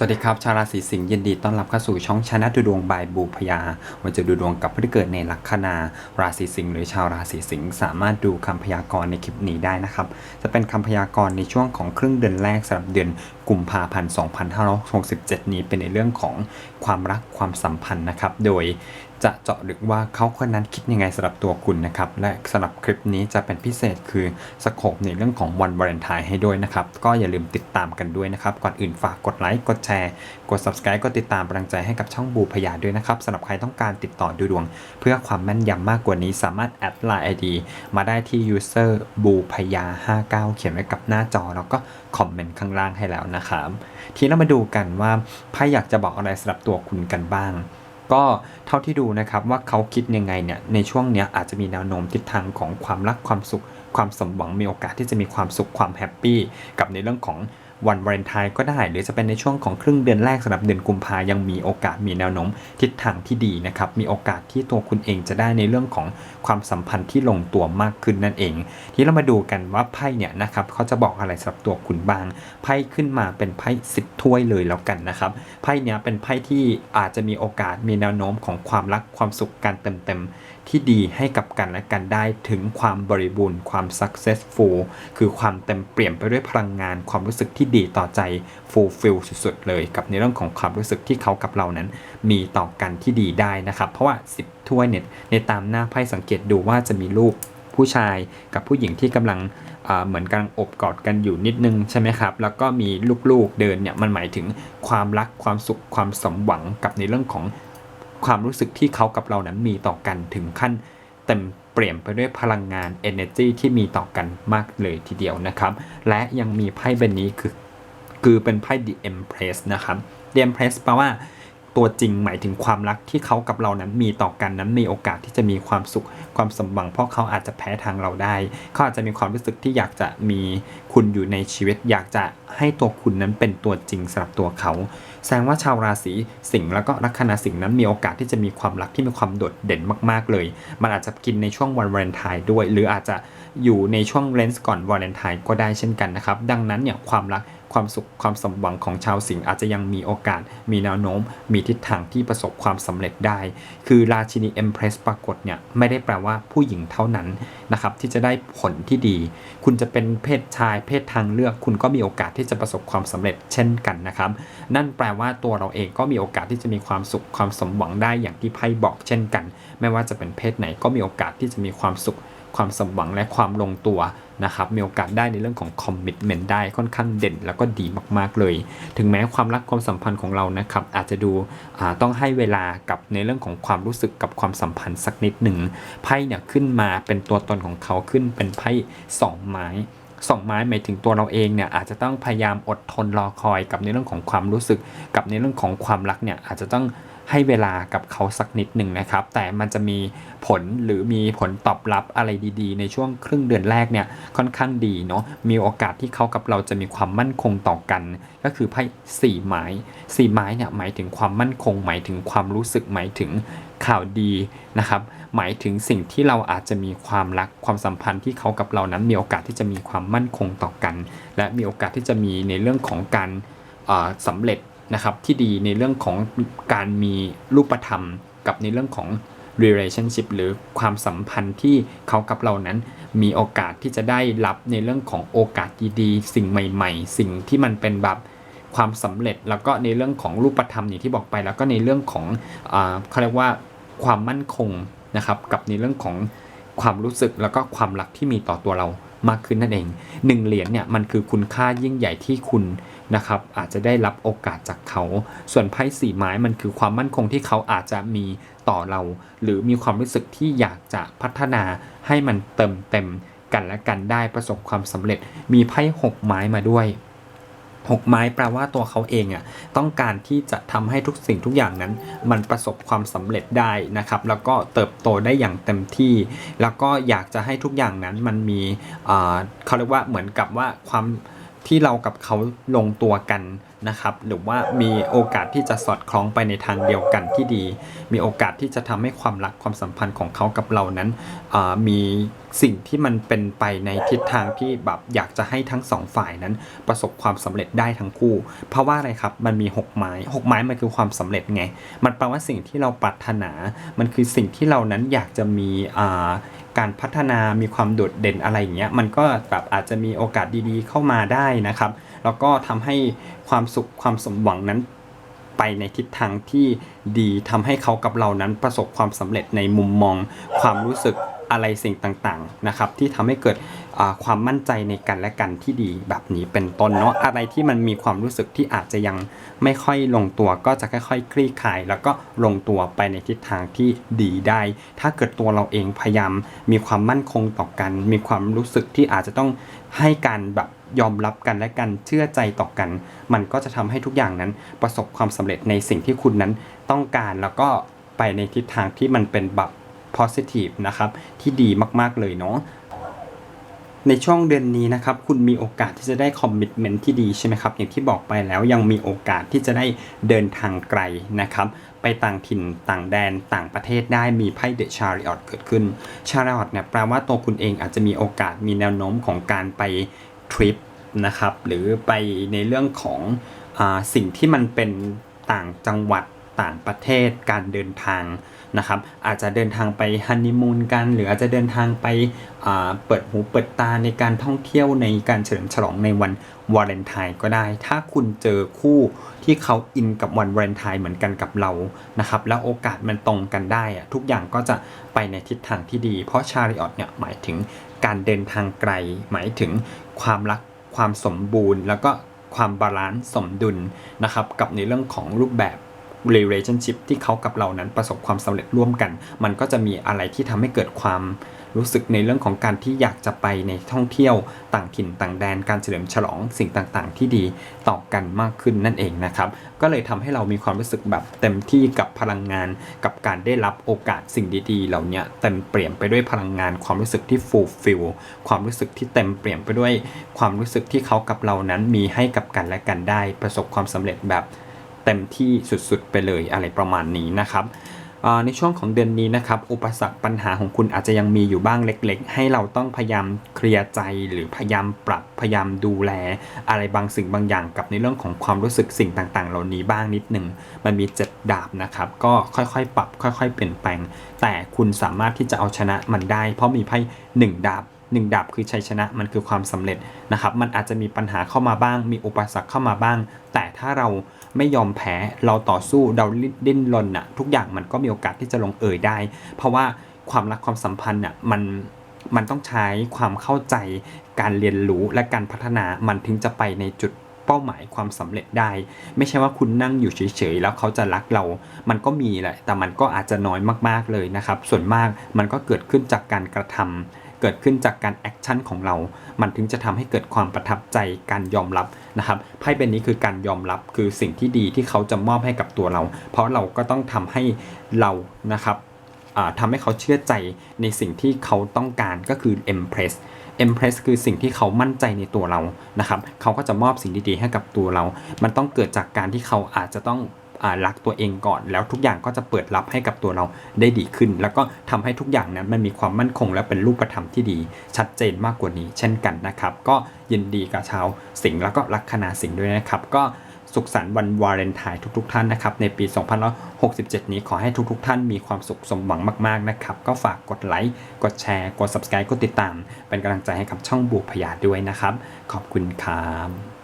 สวัสดีครับ ชาวราศีสิงห์ยินดีต้อนรับเข้าสู่ช่องชนะดูดวงบายบูพยาวันจะดูดวงกับผู้ที่เกิดในลัคนาราศีสิงห์หรือชาวราศีสิงห์สามารถดูคำพยากรณ์ในคลิปนี้ได้นะครับ จะเป็นคำพยากรณ์ในช่วงของครึ่งเดือนแรกสำหรับเดือนกุมภาพันธ์ 2567 นี้เป็นในเรื่องของความรักความสัมพันธ์นะครับ โดย จะเจาะลึกว่าเขาคนนั้นคิดยังไงสำหรับตัวคุณนะครับ และสำหรับคลิปนี้จะเป็นพิเศษคือสโคปในเรื่องของวันวาเลนไทน์ให้ด้วยนะครับ ก็อย่าลืมติดตามกันด้วยนะครับ ก่อนอื่นฝากกดไลค์กดแชร์ กด subscribe กดติดตามกำลังใจให้กับช่องบูพยาด้วยนะครับสำหรับใครต้องการติดต่อดูดวง เพื่อความแม่นยำมากกว่านี้สามารถแอดไลน์ ID มาได้ที่ user บูพยา59 เขียนไว้กับหน้าจอแล้วก็คอมเมนต์ข้างล่างให้แล้วนะครับทีนี้เรามาดูกันว่าไพ่อยากจะบอกอะไรสำหรับตัวคุณกันบ้าง ก็เท่าที่ดูนะครับว่าเขาคิดยังไงเนี่ยในช่วงเนี้ยอาจจะมีแนวโน้มทิศทางของความรักความสุข ความสมหวังมีโอกาสที่จะมีความสุขความแฮปปี้กับในเรื่องของ วันวาเลนไทน์ก็ได้ หรือจะเป็นในช่วงของครึ่งเดือนแรกสำหรับเดือนกุมภายังมีโอกาสมีแนวโน้มทิศทางที่ดีนะครับมีโอกาสที่ตัวคุณเองจะได้ในเรื่องของความสัมพันธ์ที่ลงตัวมากขึ้นนั่นเอง ที่เรามาดูกันว่าไพ่เนี่ยนะครับเขาจะบอกอะไรสำหรับตัวคุณบ้างไพ่ขึ้นมาเป็นไพ่สิบถ้วยเลยแล้วกันนะครับไพ่เนี้ยเป็นไพ่ที่อาจจะมีโอกาสมีแนวโน้มของความรักความสุขการเติมเต็ม ที่ดีให้กับกันและกันได้ถึงความบริบูรณ์ความ successful คือความเต็มเปี่ยมไปด้วยพลังงานความรู้สึกที่ดีต่อใจ fulfill สุดๆ เลยกับในเรื่องของความรู้สึกที่เขากับเรานั้น มีต่อกันที่ดีได้นะครับ เพราะว่า 10 ถ้วยเนี่ยในตามหน้าไพ่สังเกตดูว่าจะมีรูปผู้ชายกับผู้หญิงที่กำลังเหมือนกำลังอบกอดกันอยู่นิดนึงใช่ไหมครับ แล้วก็มีลูกๆเดินเนี่ยมันหมายถึงความรักความสุขความสมหวังกับในเรื่องของ ความรู้สึกที่เขากับเรานั้นมีต่อกันถึงขั้นเต็มเปลี่ยนไปด้วยพลังงาน energy ที่มีต่อกันมากเลยทีเดียวนะครับ และยังมีไพ่ใบนี้คือคือเป็นไพ่ The Empress นะครับ The Empress แปลว่า ตัวจริงหมายถึงความรักที่เขากับเรานั้นมีต่อกันนั้นมีโอกาสที่จะมีความสุขความสมหวัง เพราะเขาอาจจะแพ้ทางเราได้ เขาอาจจะมีความรู้สึกที่อยากจะมีคุณอยู่ในชีวิต อยากจะให้ตัวคุณนั้นเป็นตัวจริงสำหรับตัวเขา แสดงว่าชาวราศีสิงห์แล้วก็ลัคนาสิงห์นั้นมีโอกาสที่จะมีความรักที่มีความโดดเด่นมาก ๆ เลย มันอาจจะกินในช่วงวันวาเลนไทน์ด้วย หรืออาจจะอยู่ในช่วงเลนส์ก่อนวาเลนไทน์ก็ได้เช่นกันนะครับ ดังนั้นเนี่ยความรัก ความสุขความสมหวังของชาวสิงห์อาจจะยังมีโอกาส มีแนวโน้ม มีทิศทางที่ประสบความสำเร็จได้ คือราชินีเอ็มเพรสปรากฏเนี่ยไม่ได้แปลว่าผู้หญิงเท่านั้นนะครับที่จะได้ผลที่ดี คุณจะเป็นเพศชาย เพศทางเลือก คุณก็มีโอกาสที่จะประสบความสำเร็จเช่นกันนะครับ นั่นแปลว่าตัวเราเองก็มีโอกาสที่จะมีความสุขความสมหวังได้อย่างที่ไพ่บอกเช่นกัน ไม่ว่าจะเป็นเพศไหนก็มีโอกาสที่จะมีความสุข ความสมหวังและความลงตัวนะครับมีโอกาสได้ในเรื่องของคอมมิชเมนต์ได้ค่อนข้างเด่นแล้วก็ดีมากๆเลย ถึงแม้ความรักความสัมพันธ์ของเรานะครับอาจจะดูต้องให้เวลากับในเรื่องของความรู้สึกกับความสัมพันธ์สักนิดหนึ่งไพ่เนี่ยขึ้นมาเป็นตัวตนของเขาขึ้นเป็นไพ่สองไม้สองไม้หมายถึงตัวเราเองเนี่ยอาจจะต้องพยายามอดทนรอคอยกับในเรื่องของความรู้สึก กับในเรื่องของความรักเนี่ยอาจจะต้อง ให้เวลากับเขาสักนิดหนึ่งนะครับ แต่มันจะมีผลหรือมีผลตอบรับอะไรดีๆ ในช่วงครึ่งเดือนแรกเนี่ยค่อนข้างดีเนาะมีโอกาสที่เขากับเราจะมีความมั่นคงต่อกัน ก็คือไพ่สี่ไม้สี่ไม้เนี่ยหมายถึงความมั่นคง หมายถึงความรู้สึกหมายถึงข่าวดีนะครับ หมายถึงสิ่งที่เราอาจจะมีความรักความสัมพันธ์ที่เขากับเรานั้นมีโอกาสที่จะมีความมั่นคงต่อกัน และมีโอกาสที่จะมีในเรื่องของการเอ่อสำเร็จ นะครับที่ดีในเรื่องของการมีรูปธรรม กับในเรื่องของ relationship หรือความสัมพันธ์ที่เขากับเรานั้น มีโอกาสที่จะได้รับในเรื่องของโอกาสดีๆ สิ่งใหม่ ๆ สิ่งที่มันเป็นแบบความสำเร็จแล้วก็ในเรื่องของรูปธรรมอย่างที่บอกไป แล้วก็ในเรื่องของอาเขาเรียกว่าความมั่นคงนะครับกับในเรื่องของความรู้สึกแล้วก็ความรักที่มีต่อตัวเรา มากขึ้นนั่นเองหนึ่งเหรียญเนี่ยมันคือคุณค่ายิ่งใหญ่ที่คุณนะครับอาจจะได้รับโอกาสจากเขา ส่วนไพ่สีไม้มันคือความมั่นคงที่เขาอาจจะมีต่อเรา หรือมีความรู้สึกที่อยากจะพัฒนาให้มันเติมเต็มกันและกันได้ประสบความสำเร็จ มีไพ่หกไม้มาด้วย หกไม้แปลว่าตัวเขาเองอะต้องการที่จะทำให้ทุกสิ่งทุกอย่างนั้น มันประสบความสำเร็จได้นะครับ แล้วก็เติบโตได้อย่างเต็มที่ แล้วก็อยากจะให้ทุกอย่างนั้นมันมีเขาเรียกว่าเหมือนกับว่าความที่เรากับเขาลงตัวกัน นะครับหรือว่ามีโอกาสที่จะสอดคล้องไปในทางเดียวกันที่ดี มีโอกาสที่จะทำให้ความรักความสัมพันธ์ของเขากับเรานั้นมีสิ่งที่มันเป็นไปในทิศทางที่แบบอยากจะให้ทั้งสองฝ่ายนั้นประสบความสำเร็จได้ทั้งคู่ เพราะว่าอะไรครับมันมี 6 ไม้ 6 ไม้มันคือความสำเร็จไง มันแปลว่าสิ่งที่เราปรารถนา มันคือสิ่งที่เรานั้นอยากจะมีการพัฒนามีความโดดเด่นอะไรอย่างเงี้ยมันก็แบบอาจจะมีโอกาสดีๆเข้ามาได้นะครับ แล้วก็ทำให้ความสุขความสมหวังนั้นไปในทิศทางที่ดีทำให้เขากับเรานั้นประสบความสำเร็จในมุมมอง ความรู้สึกอะไรสิ่งต่างๆนะครับ ที่ทำให้เกิด ความมั่นใจในกันและกันที่ดีแบบนี้เป็นต้นเนาะอะไรที่มันมีความรู้สึกที่อาจจะยังไม่ค่อยลงตัวก็จะค่อย ๆ คลี่คลาย แล้วก็ลงตัวไปในทิศทางที่ดีได้ ถ้าเกิดตัวเราเองพยายามมีความมั่นคงต่อกัน มีความรู้สึกที่อาจจะต้องให้การแบบยอมรับกันและกันเชื่อใจต่อกัน มันก็จะทำให้ทุกอย่างนั้นประสบความสำเร็จในสิ่งที่คุณนั้นต้องการแล้วก็ไปในทิศทางที่มันเป็นแบบ positive นะครับ ที่ดีมาก ๆ เลยเนาะ ในช่วงเดือนนี้นะครับคุณมีโอกาสที่จะได้คอมมิชเมนที่ดีใช่ไหมครับอย่างที่บอกไปแล้วยังมีโอกาสที่จะได้เดินทางไกลนะครับไปต่างถิ่นต่างแดนต่างประเทศได้มีไพ่เดชาริออตเกิดขึ้นชาริออตเนี่ยแปลว่าตัวคุณเองอาจจะมีโอกาสมีแนวโน้มของการไปทริปนะครับหรือไปในเรื่องของอสิ่งที่มันเป็นต่างจังหวัด ต่างประเทศการเดินทางนะครับอาจจะเดินทางไปฮันนีมูนกัน หรืออาจจะเดินทางไปเปิดหูเปิดตาในการท่องเที่ยวในการเฉลิมฉลองในวันวาเลนไทน์ก็ได้ ถ้าคุณเจอคู่ที่เขาอินกับวันวาเลนไทน์เหมือนกันกับเรานะครับแล้วโอกาสมันตรงกันได้อะทุกอย่างก็จะไปในทิศทางที่ดี เพราะชาริออตเนี่ยหมายถึงการเดินทางไกล หมายถึงความรักความสมบูรณ์ แล้วก็ความบาลานซ์สมดุลนะครับกับในเรื่องของรูปแบบ relationship ที่เขากับเรานั้นประสบความสำเร็จร่วมกัน มันก็จะมีอะไรที่ทำให้เกิดความรู้สึกในเรื่องของการที่อยากจะไปในท่องเที่ยวต่างถิ่นต่างแดนการเฉลิมฉลองสิ่งต่างๆ ที่ดีต่อกันมากขึ้นนั่นเองนะครับ ก็เลยทำให้เรามีความรู้สึกแบบเต็มที่กับพลังงาน กับการได้รับโอกาสสิ่งดีๆ เหล่านี้เต็มเปลี่ยนไปด้วยพลังงานความรู้สึกที่ fulfill ความรู้สึกที่เต็มเปลี่ยนไปด้วยความรู้สึกที่เขากับเรานั้นมีให้กับกันและกันได้ประสบความสำเร็จแบบ เต็มที่สุดๆไปเลยอะไรประมาณนี้นะครับในช่วงของเดือนนี้นะครับอุปสรรคปัญหาของคุณอาจจะยังมีอยู่บ้างเล็ก ๆ ให้เราต้องพยายามเคลียร์ใจหรือพยายามปรับพยายามดูแล อะไรบางสิ่งบางอย่างกับในเรื่องของความรู้สึกสิ่งต่างๆ เหล่านี้บ้างนิดหนึ่งมันมีเจ็ดดาบนะครับก็ค่อยๆ ปรับค่อย ๆ เปลี่ยนแปลง แต่คุณสามารถที่จะเอาชนะมันได้ เพราะมีไพ่หนึ่งดาบ หนึ่งดาบคือชัยชนะมันคือความสำเร็จนะครับ มันอาจจะมีปัญหาเข้ามาบ้าง มีอุปสรรคเข้ามาบ้าง แต่ถ้าเราไม่ยอมแพ้เราต่อสู้เราดิ้นรนอะทุกอย่างมันก็มีโอกาสที่จะลงเอยได้ เพราะว่าความรักความสัมพันธ์อะมันมันต้องใช้ความเข้าใจการเรียนรู้และการพัฒนามันถึงจะไปในจุดเป้าหมายความสำเร็จได้ ไม่ใช่ว่าคุณนั่งอยู่เฉยๆแล้วเขาจะรักเรา มันก็มีแหละแต่มันก็อาจจะน้อยมากๆเลยนะครับ ส่วนมากมันก็เกิดขึ้นจากการกระทำ เกิดขึ้นจากการแอคชั่นของเรา มันถึงจะทำให้เกิดความประทับใจการยอมรับนะครับไพ่เป็นนี้คือการยอมรับคือสิ่งที่ดีที่เขาจะมอบให้กับตัวเรา เพราะเราก็ต้องทำให้เรานะครับอ่าทำให้เขาเชื่อใจในสิ่งที่เขาต้องการก็คือ Empress Empress คือสิ่งที่เขามั่นใจในตัวเรานะครับ เขาก็จะมอบสิ่งดีๆให้กับตัวเรา มันต้องเกิดจากการที่เขาอาจจะต้อง รักตัวเองก่อน แล้วทุกอย่างก็จะเปิดรับให้กับตัวเราได้ดีขึ้น แล้วก็ทำให้ทุกอย่างนั้นมันมีความมั่นคงและเป็นรูปธรรมที่ดี ชัดเจนมากกว่านี้ เช่นกันนะครับ ก็ยินดีกับชาวสิงห์แล้วก็ลัคนาสิงห์ด้วยนะครับ ก็สุขสันต์วันวาเลนไทน์ทุก ๆ ท่านนะครับ ในปี 2567 นี้ขอให้ทุก ๆ ท่านมีความสุขสมหวังมากๆนะครับ ก็ฝากกดไลค์ กดแชร์ กด subscribe กดติดตาม เป็นกำลังใจให้กับช่องบูพยาด้วยนะครับ ขอบคุณครับ